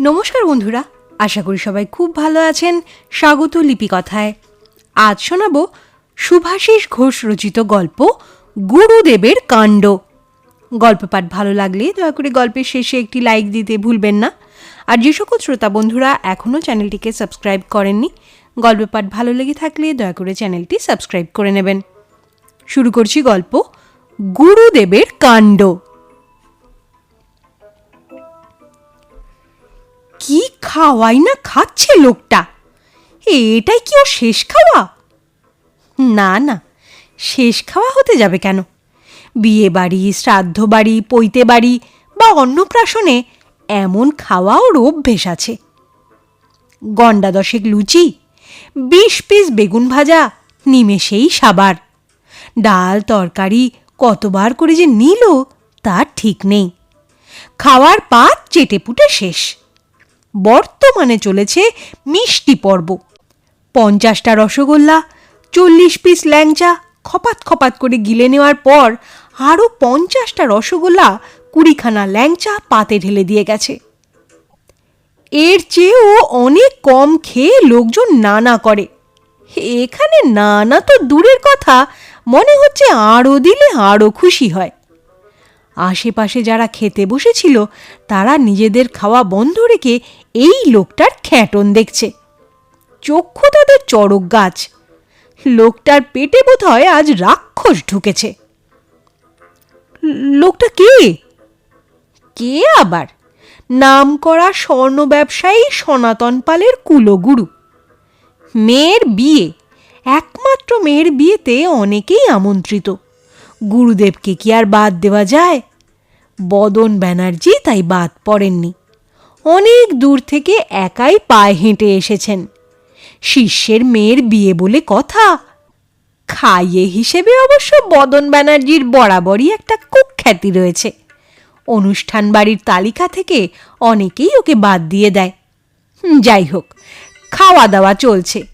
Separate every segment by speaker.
Speaker 1: নমস্কার বন্ধুরা, আশা করি সবাই খুব ভালো আছেন স্বাগত লিপি কথায় আজ শোনাব সুভাষিস ঘোষ রচিত গল্প গুরুদেবের কাণ্ড। গল্প পাঠ ভালো লাগলে দয়া করে গল্পের শেষে একটি লাইক দিতে ভুলবেন না। আর যে সকল শ্রোতা বন্ধুরা এখনও চ্যানেলটিকে সাবস্ক্রাইব করেননি, গল্প পাঠ ভালো লেগে থাকলে দয়া করে চ্যানেলটি সাবস্ক্রাইব করে নেবেন। শুরু করছি গল্প গুরুদেবের কাণ্ড। কি খাওয়াই না খাচ্ছে লোকটা? এটাই কি ও শেষ খাওয়া? না না, শেষ খাওয়া হতে যাবে কেন? বিয়ে বাড়ি, শ্রাদ্ধ বাড়ি, পৈতে বাড়ি বা অন্নপ্রাশনে এমন খাওয়া ওর অভ্যেস আছে। গন্ডা দশেক লুচি, বিশ পিস বেগুন ভাজা, নিমেষেই সাবার। ডাল, তরকারি কতবার করে যে নিল তার ঠিক নেই। খাওয়ার পাত চেটেপুটে শেষ। বর্তমানে চলেছে মিষ্টি পর্ব। পঞ্চাশটা রসগোল্লা, চল্লিশ পিস ল্যাংচা খপাত খপাত করে গিলে নেওয়ার পর আরও পঞ্চাশটা রসগোল্লা কুড়িখানা ল্যাংচা পাতে ঢেলে দিয়ে গেছে। এর চেয়েও অনেক কম খেয়ে লোকজন নানা করে। এখানে নানা তো দূরের কথা, মনে হচ্ছে আরও দিলে আরও খুশি হয়। আশেপাশে যারা খেতে বসেছিল, তারা নিজেদের খাওয়া বন্ধ রেখে এই লোকটার খ্যাটন দেখছে। চক্ষু তাদের চড়ক গাছ। লোকটার পেটে বোধ হয় আজ রাক্ষস ঢুকেছে। লোকটা কে? কে আবার? নাম করা স্বর্ণ ব্যবসায়ী সনাতন পালের কুলগুরু। মেয়ের বিয়ে। একমাত্র মেয়ের বিয়েতে অনেকেই আমন্ত্রিত। গুরুদেবকে কি আর বাদ দেওয়া যায়? বদন ব্যানার্জি তাই বাদ পড়েননি। অনেক দূর থেকে একাই পায়ে হেঁটে এসেছেন। শিষ্যের মেয়ের বিয়ে বলে কথা। খাইয়ে হিসেবে অবশ্য বদন ব্যানার্জির বরাবরই একটা কুখ্যাতি রয়েছে। অনুষ্ঠান বাড়ির তালিকা থেকে অনেকেই ওকে বাদ দিয়ে দেয়। যাই হোক, খাওয়া দাওয়া চলছে।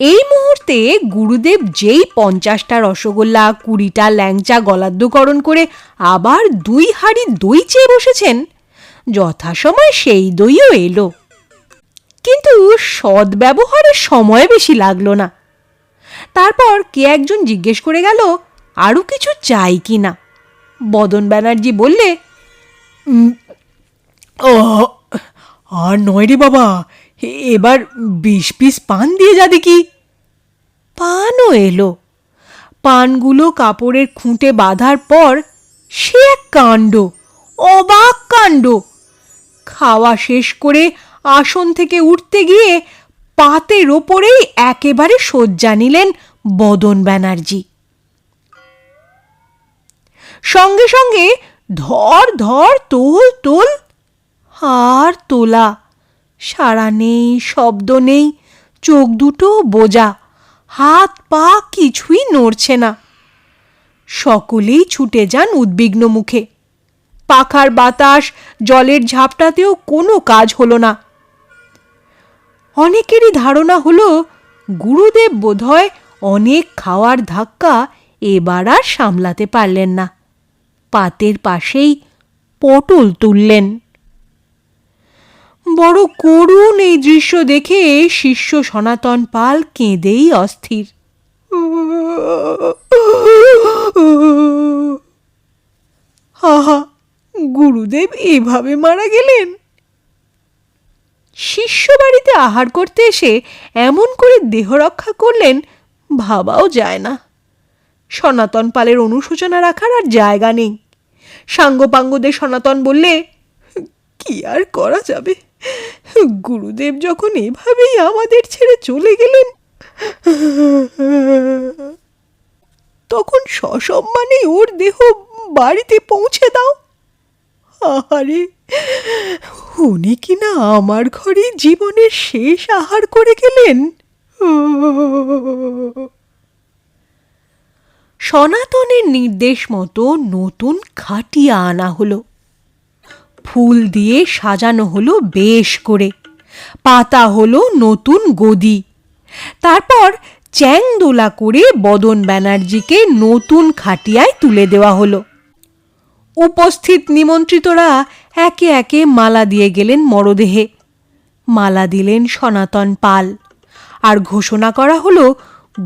Speaker 1: এই মুহূর্তে গুরুদেব যেই পঞ্চাশটা রসগোল্লা, কুড়িটা ল্যাংচা গলাদ্যকরণ করে আবার দুই হাড়ি দই চেয়ে বসেছেন, যথাসময় সেই দইও এলো। কিন্তু সদ্ব্যবহারের সময় বেশি লাগল না। তারপর কে একজন জিজ্ঞেস করে গেল আরও কিছু চাই কি না? বদন ব্যানার্জি বললে
Speaker 2: আর নয় রে বাবা এবার বিশ পিস পান দিয়ে যা দেখি।
Speaker 1: পানও এলো। পানগুলো কাপড়ের খুঁটে বাঁধার পর সে এক কাণ্ড, অবাক কাণ্ড। খাওয়া শেষ করে আসন থেকে উঠতে গিয়ে পাতের ওপরেই একেবারে শয্যা নিলেন বদন ব্যানার্জি। সঙ্গে সঙ্গে ধর ধর তোল তোল আর তোলা সাড়া নেই, শব্দ নেই, চোখ দুটো বোজা হাত পা কিছুই নড়ছে না। সকলেই ছুটে যান উদ্বিগ্ন মুখে। পাখার বাতাস, জলের ঝাপটাতেও কোনো কাজ হলো না। অনেকেরই ধারণা হলো, গুরুদেব বোধহয় অনেক খাওয়ার ধাক্কা এবার আর সামলাতে পারলেন না। পাতের পাশেই পটল তুললেন। বড় করুণ এই দৃশ্য দেখে শিষ্য সনাতন পাল কেঁদেই অস্থির। আহা, গুরুদেব এভাবে মারা গেলেন? শিষ্য বাড়িতে আহার করতে এসে এমন করে দেহ রক্ষা করলেন, ভাবাও যায় না। সনাতন পালের অনুশোচনা রাখার আর জায়গা নেই। সাঙ্গপাঙ্গদের সনাতন বললে, কি আর করা যাবে? গুরুদেব যখন এভাবেই আমাদের ছেড়ে চলে গেলেন, তখন সসম্মানে ওর দেহ বাড়িতে পৌঁছে দাও। আহারে, উনি কি না আমার ঘরে জীবনের শেষ আহার করে গেলেন। সনাতনের নির্দেশ মতো নতুন খাটিয়া আনা হলো। ফুল দিয়ে সাজানো হলো বেশ করে। পাতা হলো নতুন গদি। তারপর চ্যাংদোলা করে বদন ব্যানার্জিকে নতুন খাটিয়ায় তুলে দেওয়া হলো। উপস্থিত নিমন্ত্রিতরা একে একে মালা দিয়ে গেলেন মরদেহে। মালা দিলেন সনাতন পাল। আর ঘোষণা করা হলো,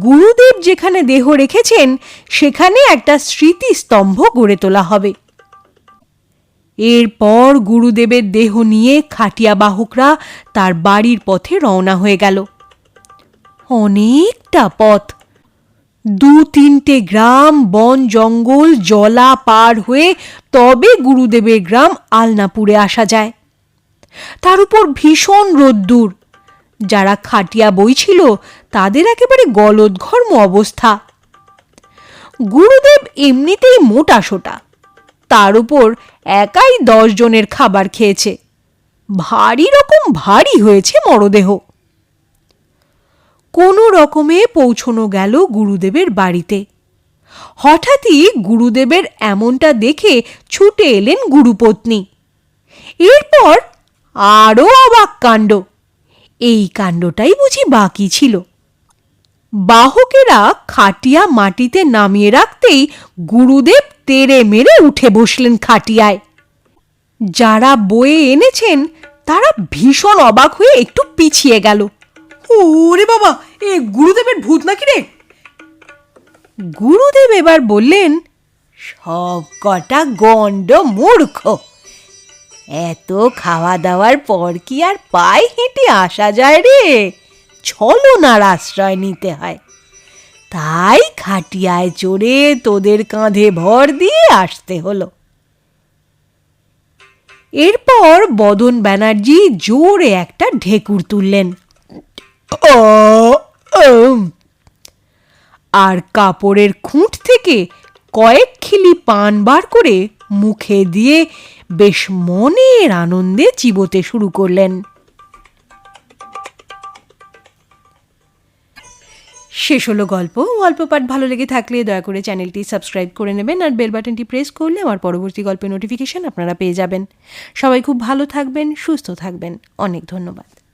Speaker 1: গুরুদেব যেখানে দেহ রেখেছেন, সেখানে একটা স্মৃতিস্তম্ভ গড়ে তোলা হবে। এরপর গুরুদেবের দেহ নিয়ে খাটিয়া বাহকরা তার বাড়ির পথে রওনা হয়ে গেল। অনেকটা পথ। দু তিনটে গ্রাম, বন, জঙ্গল, জলা পার হয়ে তবে গুরুদেবের গ্রাম আলনাপুরে আসা যায়। তার উপর ভীষণ রোদ্দুর। যারা খাটিয়া বইছিল তাদের একেবারে গলদঘর্ম অবস্থা। গুরুদেব এমনিতেই মোটা সোটা। তার উপর একাই দশ জনের খাবার খেয়েছে। ভারী রকম ভারী হয়েছে মরদেহ। কোনো রকমে পৌঁছনো গেল গুরুদেবের বাড়িতে। হঠাৎই গুরুদেবের এমনটা দেখে ছুটে এলেন গুরুপত্নী। এরপর আরও অবাক কাণ্ড। এই কাণ্ডটাই বুঝি বাকি ছিল। বাহকেরা খাটিয়া মাটিতে নামিয়ে রাখতেই গুরুদেব তেড়ে মেরে উঠে বসলেন খাটিয়ায়। যারা বয়ে এনেছেন তারা ভীষণ অবাক হয়ে একটু পিছিয়ে গেল।
Speaker 2: ওরে বাবা এ গুরুদেবের ভূত নাকি রে?
Speaker 1: গুরুদেব এবার বললেন সব কটা গণ্ড মূর্খ। এত খাওয়া দাওয়ার পর কি আর পায়ে হেঁটে আসা যায় রে? ছলনার আশ্রয় নিতে হয়। তাই খাটিয়ায় চড়ে তোদের কাঁধে ভর দিয়ে আসতে হলো। এরপর বদন ব্যানার্জি জোরে একটা ঢেকুর তুললেন। আর কাপড়ের খুঁট থেকে কয়েক খিলি পান বার করে মুখে দিয়ে বেশ মনের আনন্দে চিবোতে শুরু করলেন। শেষ হলো গল্প। গল্প পাঠ ভালো লেগে থাকলে দয়া করে চ্যানেলটি সাবস্ক্রাইব করে নেবেন আর বেল বাটনটি প্রেস করলে আমার পরবর্তী গল্পের নোটিফিকেশান আপনারা পেয়ে যাবেন। সবাই খুব ভালো থাকবেন, সুস্থ থাকবেন। অনেক ধন্যবাদ।